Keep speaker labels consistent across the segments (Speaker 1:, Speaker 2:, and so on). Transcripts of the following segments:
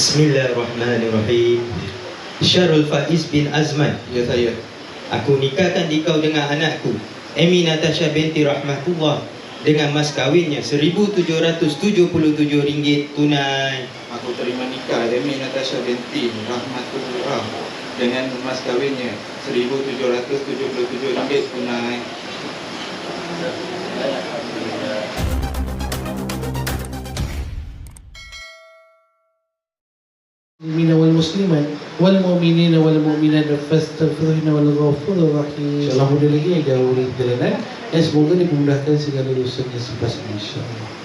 Speaker 1: Bismillahirrahmanirrahim. Syarul Faiz bin Azman.
Speaker 2: Ya saya.
Speaker 1: Aku nikahkan di kau dengan anakku, Amy Natasha binti Rahmatullah dengan mas kahwinnya RM1,777 tunai.
Speaker 2: Aku terima nikah Emi Natasha binti Rahmatullah dengan mas kahwinnya RM1,777 tunai.
Speaker 3: المسلمين والمسلمات والمؤمنين والمؤمنات فاستغفرهن والغفور الرحيم InsyaAllah mudah lagi ada orang jalanan Dan semoga dimudahkan segala dosanya selepas ini InsyaAllah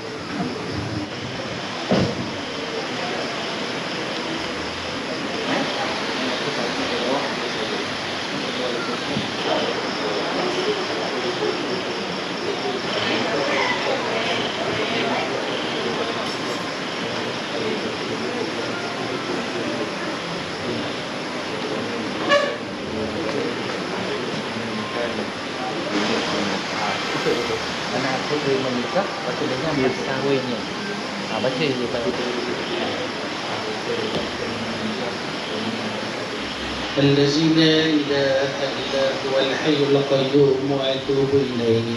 Speaker 3: الذي لا إله إلا هو الحي القيوم وأتوب إليه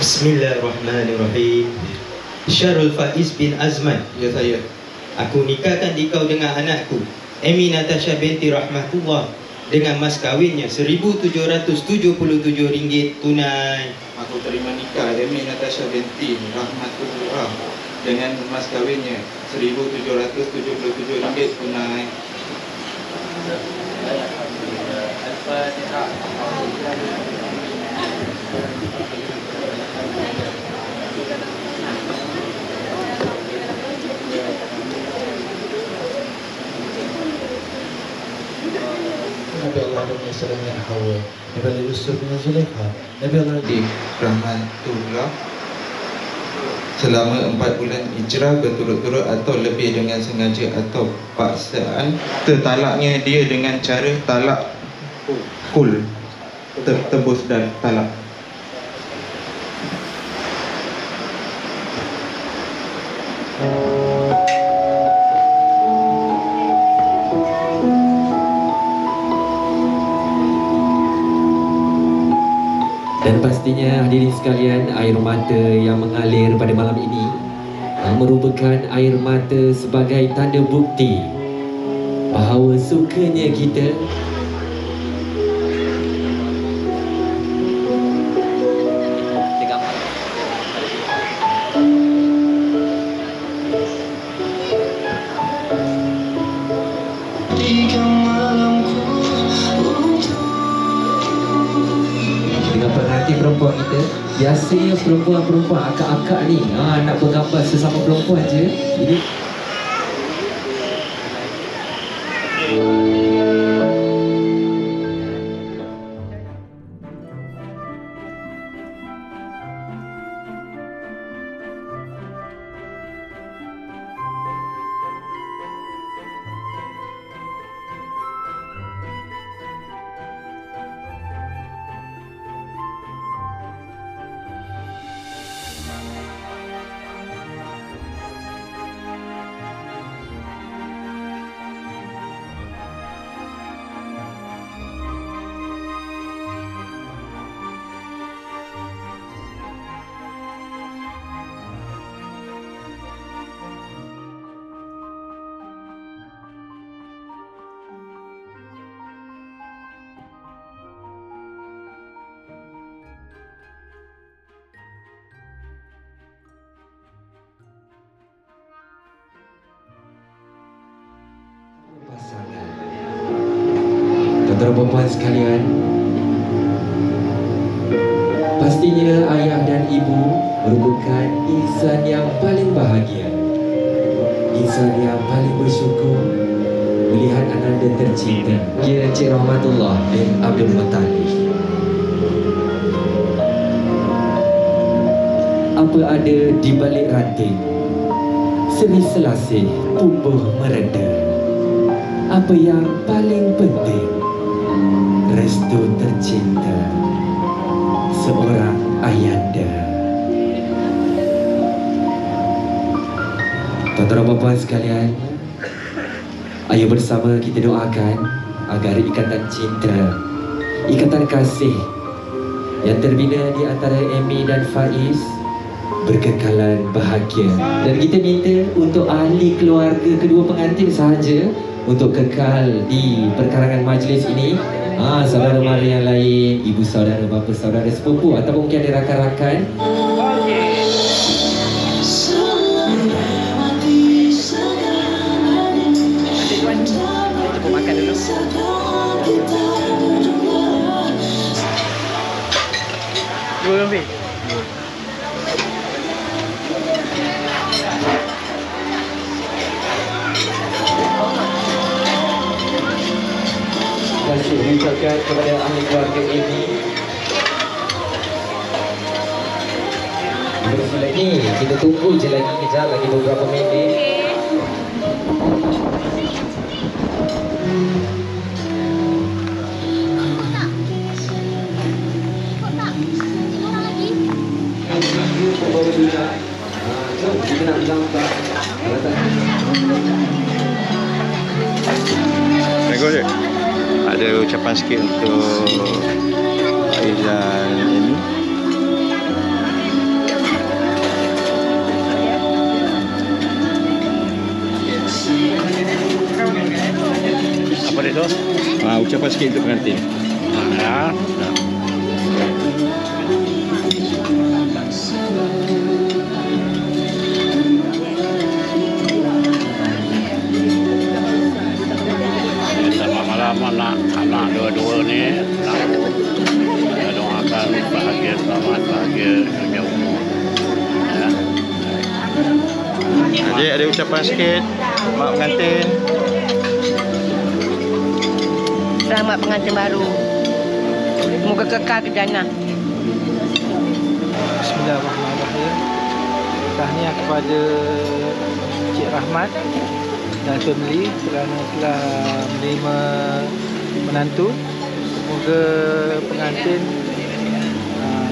Speaker 1: Bismillahirrahmanirrahim. Syarul Faiz bin Azman.
Speaker 2: Ya saya.
Speaker 1: Aku nikahkan di kau dengan anakku, Amy Natasha binti Rahmatullah dengan mas kahwinnya RM1,777 tunai.
Speaker 2: Aku terima nikah Emi Natasha binti Rahmatullah dengan mas kahwinnya RM1,777 tunai.
Speaker 3: Nabi Allah dan Salam yang Hawa. Nabi Allah Yusuf bin Zulaikha Nabi Allah
Speaker 2: Di Rahmatullah selama empat bulan hijrah berturut-turut atau lebih dengan sengaja atau paksaan tertalaknya dia dengan cara talak kul Ter- tebus dan talak
Speaker 4: Dan pastinya hadirin sekalian air mata yang mengalir pada malam ini ah, merupakan air mata sebagai tanda bukti bahawa sukanya kita biasanya perempuan-perempuan akak-akak ni ha, nak bergambar sesama perempuan je ini Dan puan sekalian. Pastinya ayah dan ibu merupakan insan yang paling bahagia. Insan yang paling bersyukur melihat ananda tercinta. Ya Encik Rahmatullah bin Abdul Muttalib. Apa ada di balik ranting? Seri selasih tumbuh mereda. Apa yang paling penting restu tercinta seorang ayanda Tuan-tuan puan sekalian Ayo bersama kita doakan agar ikatan cinta, ikatan kasih yang terbina di antara Amy dan Faiz berkekalan bahagia. Dan kita minta untuk ahli keluarga kedua pengantin sahaja untuk kekal di perkarangan majlis ini. Ah, saudara mara yang lain, ibu saudara, bapa saudara, sepupu ataupun mungkin ada rakan-rakan Bersih lagi, kita tunggu je lagi kejap lagi beberapa minit. Tak
Speaker 5: Assalamualaikum Cik Ada ucapan sikit untuk Faiz dan
Speaker 6: Tu?
Speaker 5: Ah, ucapan sikit untuk pengantin
Speaker 6: bahagia dunia umur. Ya.
Speaker 5: Cik ada ucapan sikit Mak pengantin
Speaker 7: Selamat pengantin baru. Moga kekal ke jannah.
Speaker 8: Bismillahirrahmanirrahim. Tahniah kepada Cik Rahmat dan family kerana telah menerima menantu. Semoga pengantin uh,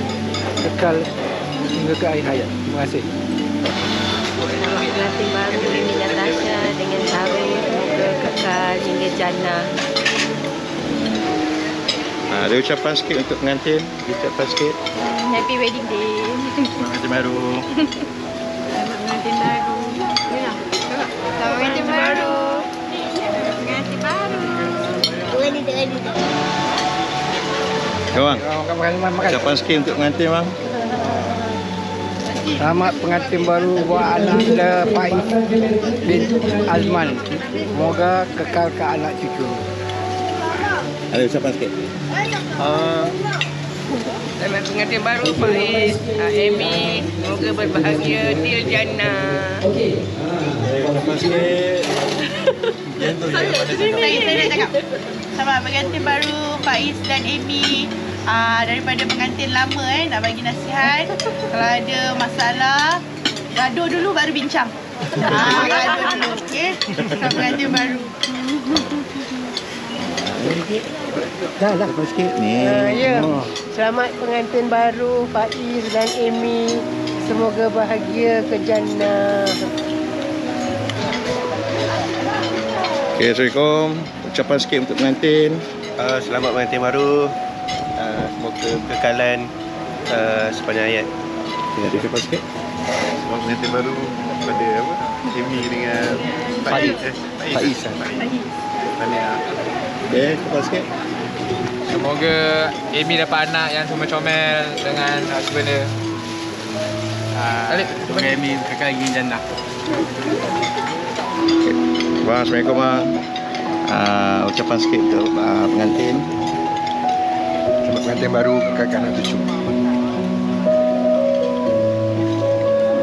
Speaker 8: kekal hingga ke akhir hayat. Terima kasih.
Speaker 7: Pengantin baru Amy Natasha dengan Harun. Moga kekal hingga jannah.
Speaker 5: Ah, Ada ucapan sikit untuk pengantin Ucapan sikit
Speaker 7: Happy wedding day.
Speaker 5: Pengantin baru
Speaker 7: Selamat pengantin baru. Selamat pengantin baru. Pengantin baru.
Speaker 5: Ya
Speaker 8: makan.
Speaker 5: Ucapan sikit untuk pengantin bang
Speaker 8: Selamat pengantin baru buat anak anda Faiz bin Azman. Semoga kekal ke anak cucu.
Speaker 5: Ada ucapan sikit
Speaker 8: Uh,
Speaker 7: Selamat pengantin baru Faiz, uh, Amy. Semoga berbahagia til jannah.
Speaker 5: Ucapan sikit
Speaker 9: Saya saya nak cakap. Selamat pengantin baru Faiz dan Amy. Ah daripada pengantin lama eh nak bagi nasihat. Kalau ada masalah gaduh dulu baru bincang. Ah gaduh dulu okey. Selamat pengantin baru.
Speaker 8: Dah dah sikit.
Speaker 5: Ni
Speaker 7: Ah, ya.
Speaker 5: Oh.
Speaker 7: Selamat pengantin baru Faiz dan Amy. Semoga bahagia ke jannah.
Speaker 5: Okay, Assalamualaikum Ucapan sikit untuk pengantin
Speaker 6: Uh, selamat pengantin baru. Uh, semoga kekalan uh, sepanjang hayat.
Speaker 5: okay, Ada ucapan sikit
Speaker 6: Selamat pengantin baru pada apa? Amy dengan Faiz. Eh, Faiz. Faiz. Tahniah.
Speaker 5: Okay, ucapan sikit
Speaker 10: Semoga Amy dapat anak yang comel-comel dengan husband dia. Uh, Alik,
Speaker 6: Semoga Amy kekal lagi jannah.
Speaker 5: Bang, Assalamualaikum bang uh, Ucapan sikit untuk uh, pengantin
Speaker 6: Selamat pengantin baru kekal anak cucu.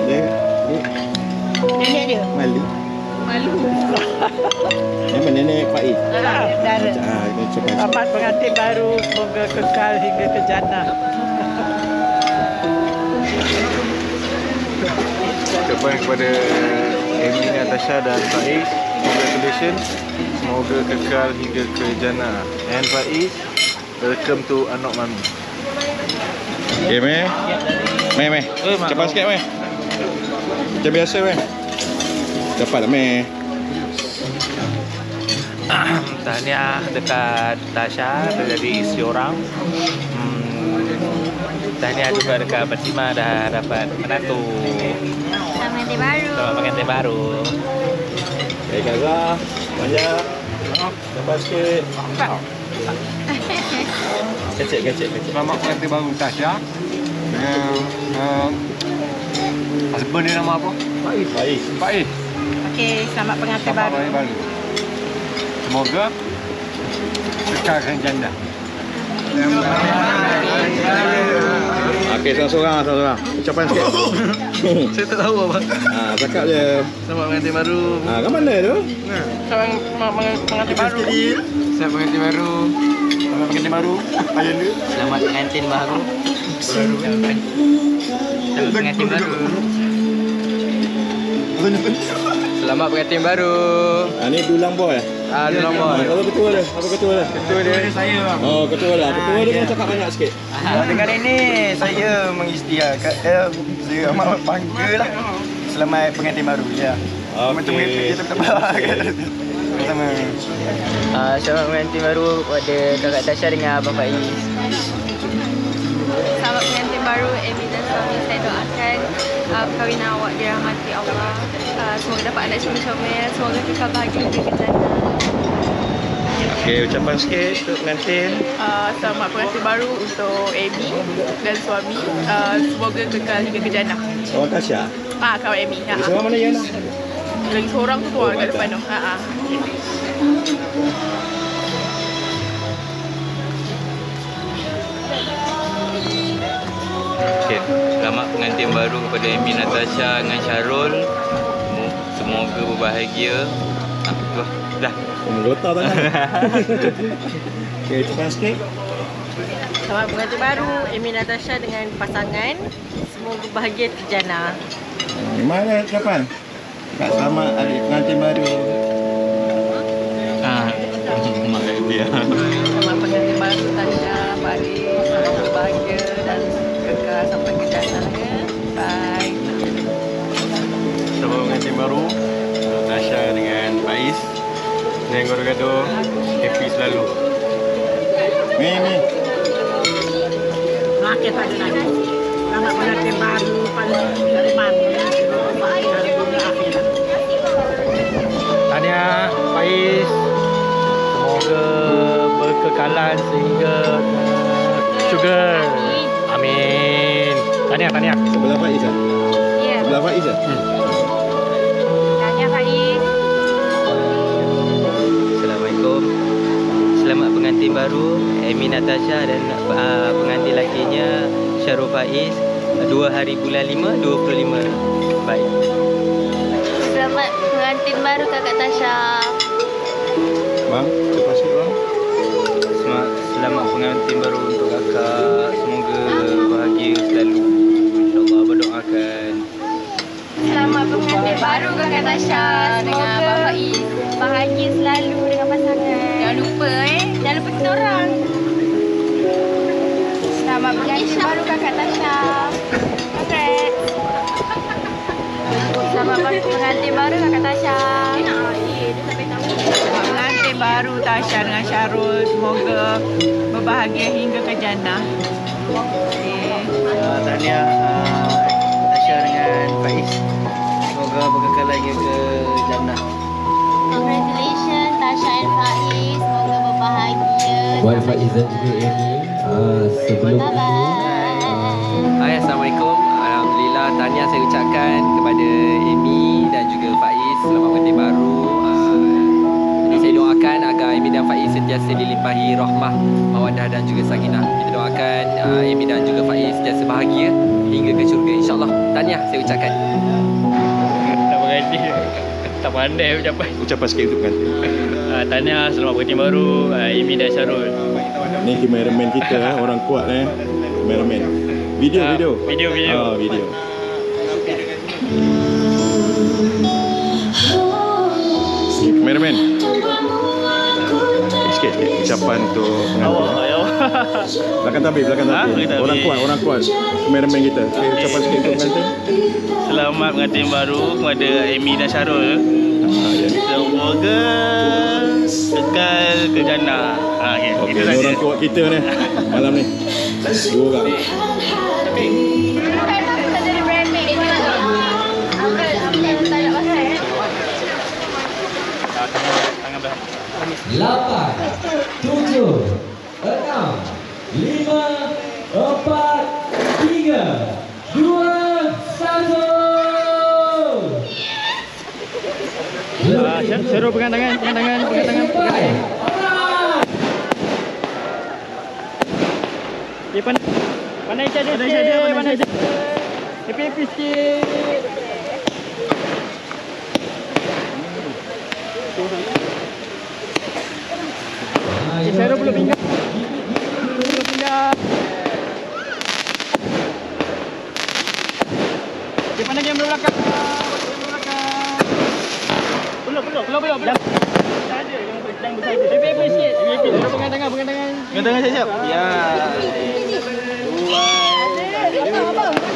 Speaker 5: Dia, dia
Speaker 7: Nenek dia.
Speaker 5: malu
Speaker 7: Malu.
Speaker 5: Memang nenek Faiz
Speaker 7: Ah.
Speaker 5: Ah, ini sikit
Speaker 8: Selamat pengantin baru. Semoga kekal hingga ke jannah.
Speaker 6: Ucapan kepada Amy Natasha dan Faiz Congratulations. Semoga kekal hingga ke jannah. And Faiz Welcome to Anak Mami.
Speaker 5: Okay, meh. Meh, meh. Ucapan sikit, meh. Macam biasa, meh Dapat tak, meh
Speaker 11: tahniah dekat Tasha dari isteri orang. Hmm, tahniah juga dekat Fatima dah dapat menantu.
Speaker 12: Selamat pengantin baru.
Speaker 11: Selamat pengantin baru.
Speaker 5: Baik Azhar, banyak. Nampak sikit. Kecil, kecil, kecil.
Speaker 10: Selamat pengantin baru Tasha. Dengan uh, husband dia nama apa?
Speaker 5: Baik. Baik.
Speaker 10: Baik.
Speaker 9: Okey, selamat pengantin
Speaker 10: Selamat
Speaker 9: baru.
Speaker 10: pengantin baru. Semoga kekalkan janda.
Speaker 5: Okey, seorang-seorang, seorang-seorang. Ucapan sikit.
Speaker 13: Saya tak tahu apa.
Speaker 5: Ha, cakap je.
Speaker 13: Selamat pengantin baru.
Speaker 5: Ha, kat mana tu?
Speaker 13: Selamat pengantin baru. Selamat pengantin baru.
Speaker 5: Selamat pengantin baru. Ayah dia.
Speaker 11: Selamat pengantin baru. Selamat pengantin baru. Selamat pengantin baru.
Speaker 5: Ha, ni dulang boy.
Speaker 11: Ah, dulang boy.
Speaker 5: Apa ketua dia? Apa ketua dia?
Speaker 11: Ketua dia. Saya bang.
Speaker 5: Oh, ketua dia. Ketua dia kena cakap banyak sikit.
Speaker 14: Dengan ini saya mengisytiharkan eh, saya amat bangga lah selamat pengantin baru ya. Macam
Speaker 5: Okey.
Speaker 14: kita Sama.
Speaker 11: Uh, selamat pengantin baru kepada kakak Tasha dengan abang Faiz.
Speaker 12: Selamat pengantin baru Amy dan suami saya doakan uh, perkahwinan awak dirahmati Allah. Uh, semoga dapat anak comel-comel, semoga kekal bahagia hingga ke jannah.
Speaker 5: Okey, ucapan sikit untuk pengantin.
Speaker 9: Uh, selamat pengantin baru untuk Amy dan suami. Uh, semoga kekal hingga ke jannah.
Speaker 5: Kawan Tasha.
Speaker 9: Ah, kawan Amy. Ha.
Speaker 5: Seorang mana Yana?
Speaker 9: Lagi seorang tu tu kat depan tu. Ha ah.
Speaker 4: Okey, selamat pengantin baru kepada Amy Natasha dengan Syarul. Semo- Semoga berbahagia. Ah, tu lah. Dah.
Speaker 5: Menggotar tangan. Okey, ucapan sikit.
Speaker 9: Selamat pengantin baru Amy Natasha dengan pasangan. Semoga bahagia terjana.
Speaker 5: Mana ucapan? Kak selamat hari pengantin baru.
Speaker 4: Ah, mak dia.
Speaker 9: Selamat pengantin baru Tasha, Pak Adi. Semoga bahagia dan kekal sampai
Speaker 5: Dan gaduh-gaduh. Happy selalu. Mi.
Speaker 9: Makin tak ada lagi. Baru pada dari mana? Dari dunia akhirat.
Speaker 11: Tahniah Faiz. Semoga berkekalan sehingga sugar. Amin. Tahniah, tahniah.
Speaker 5: Sebelah Faiz ah?
Speaker 12: Ya.
Speaker 5: Sebelah Faiz ah?
Speaker 12: Tahniah
Speaker 4: Selamat pengantin baru Amy Natasha dan uh, pengantin lakinya Syarul Faiz. 2 hari bulan 5 25. Baik.
Speaker 12: Selamat pengantin baru kakak Tasha.
Speaker 5: Bang, bang.
Speaker 4: Selamat, selamat pengantin baru untuk kakak. Semoga bahagia selalu. InsyaAllah berdoakan.
Speaker 12: Selamat pengantin baru kakak Tasha dengan abang Faiz. Bahagia selalu dengan pasangan. Jangan lupa eh. Jangan lupa kita orang. Selamat pengantin baru kakak Tasha. Congrats. Selamat pengantin baru kakak Tasha. Dia sampai tahu.
Speaker 9: Pengantin baru Tasha dengan Syarul. Semoga berbahagia hingga ke jannah. Okay.
Speaker 11: Uh, tahniah uh, Tasha dengan Faiz. Semoga berkekal lagi ke jannah.
Speaker 12: Congratulations Tasha and Faiz. Semoga berbahagia.
Speaker 15: Wan Faiz dan juga Amy uh, sebelum ini
Speaker 4: Hai, Assalamualaikum. Alhamdulillah, tahniah saya ucapkan kepada Amy dan juga Faiz selamat pengantin baru. Ah, Jadi saya doakan agar Amy dan Faiz sentiasa dilimpahi rahmah, mawadah dan juga sakinah. Kita doakan ah, Amy dan juga Faiz sentiasa bahagia hingga ke syurga insya-Allah. Tahniah saya ucapkan.
Speaker 13: Tak berhenti. Tak pandai ucapan.
Speaker 5: Ucapan sikit untuk pengantin.
Speaker 13: Uh, tahniah selamat pengantin baru uh, Amy dan Syarul.
Speaker 5: Ni kameraman kita eh, orang kuat eh. Kameraman. Video,
Speaker 13: Ah,
Speaker 5: video.
Speaker 13: video, video.
Speaker 5: Ah, video. Kameraman. Sikit, sikit. Ucapan untuk pengantin. eh. Belakang tabir, belakang
Speaker 13: Ha?
Speaker 5: tabir.
Speaker 13: Belakang tabir.
Speaker 5: Orang kuat, orang kuat. Kameraman kita. Okay, ucapan sikit untuk pengantin.
Speaker 13: Selamat pengantin baru kepada Amy dan Syarul.
Speaker 5: Ah, ya.
Speaker 13: Semoga
Speaker 11: ke jannah. Ha, okay,
Speaker 10: Okey,
Speaker 11: itu
Speaker 10: ni
Speaker 11: saja.
Speaker 10: orang kuat kita ni malam ni. Dua orang.
Speaker 4: Lapan, tujuh, enam, lima, empat, tiga, dua, satu.
Speaker 12: Ah, Syarul pegang tangan, pegang tangan, pegang tangan, pegang tangan. Okay, pandai. Pandai saja
Speaker 3: Pandai
Speaker 12: sikit,
Speaker 3: saja, pandai saja.
Speaker 12: Happy-happy sikit. Okay, Syarul belum pindah. Belum pindah. Okay, pandai game belakang. Belum, belum, belum, belum. belum. Sikit. Pegang tangan, pegang tangan.
Speaker 5: Pegang tangan siap-siap. Ya.
Speaker 12: Mana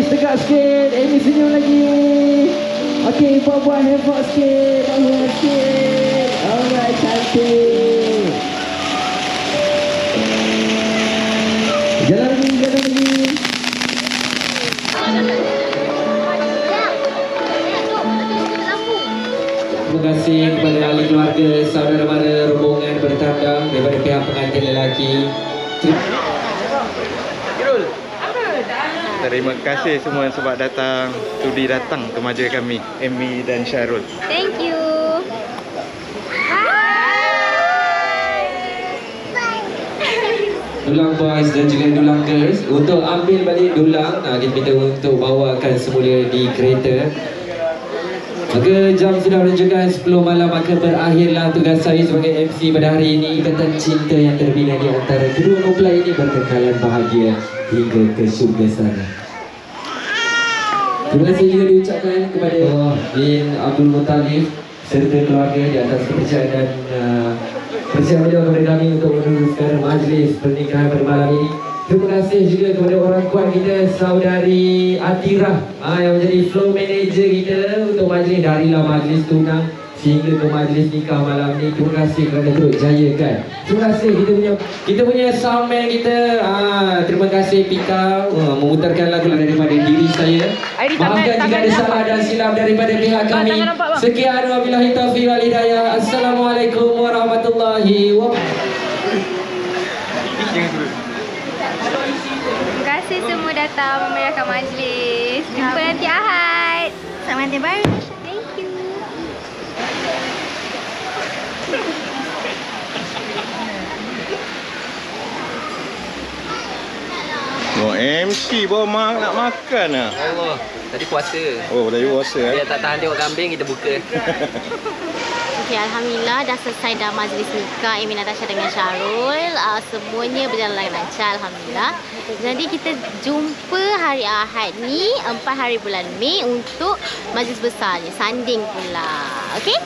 Speaker 4: Faiz
Speaker 3: tegak sikit. Amy senyum lagi. Okey, buat-buat heboh sikit. Buat sikit. Alright, cantik.
Speaker 4: Terima kasih kepada ahli keluarga, saudara mara, rombongan bertandang daripada pihak pengantin lelaki.
Speaker 5: Terima kasih semua sebab datang Sudi datang ke majlis kami Amy dan Syarul
Speaker 15: Thank you.
Speaker 4: Dulang boys dan juga dulang girls Untuk ambil balik dulang nah, Kita minta untuk bawakan semula di kereta. Maka jam sudah menunjukkan 10 malam Maka berakhirlah tugas saya sebagai MC pada hari ini. Ikatan cinta yang terbina di antara kedua mempelai ini Berkekalan bahagia hingga ke syurga sana Terima kasih juga diucapkan kepada Allah bin Abdul Muttalib serta keluarga di atas kepercayaan dan uh, percayaan beliau kepada kami untuk meneruskan majlis pernikahan pada malam ini. Terima kasih juga kepada orang kuat kita saudari Atirah ah, yang menjadi flow manager kita untuk majlis darilah majlis tunang sehingga ke majlis nikah malam ni. Terima kasih kerana terus jayakan. Terima kasih kita punya kita punya soundman kita. Ah, terima kasih Pika uh, memutarkan lagu daripada diri saya. Maafkan jika ada salah dan silap daripada pihak kami. Sekian wabillahi taufiq wal hidayah. Assalamualaikum warahmatullahi wabarakatuh.
Speaker 15: Terima kasih semua datang memeriahkan majlis. Jumpa nanti Ahad. pengantin baru.
Speaker 5: Oh, MC bawa mak nak makan ah.
Speaker 16: Allah, tadi puasa.
Speaker 5: Oh, dah puasa eh.
Speaker 16: Dia tak tahan tengok kambing, kita buka.
Speaker 15: Okey, Alhamdulillah dah selesai dah majlis nikah Amy Natasha dengan Syarul. Uh, semuanya berjalan lancar Alhamdulillah. Jadi kita jumpa hari Ahad ni 4 hari bulan Mei untuk majlis besarnya. Sanding pula. Okey?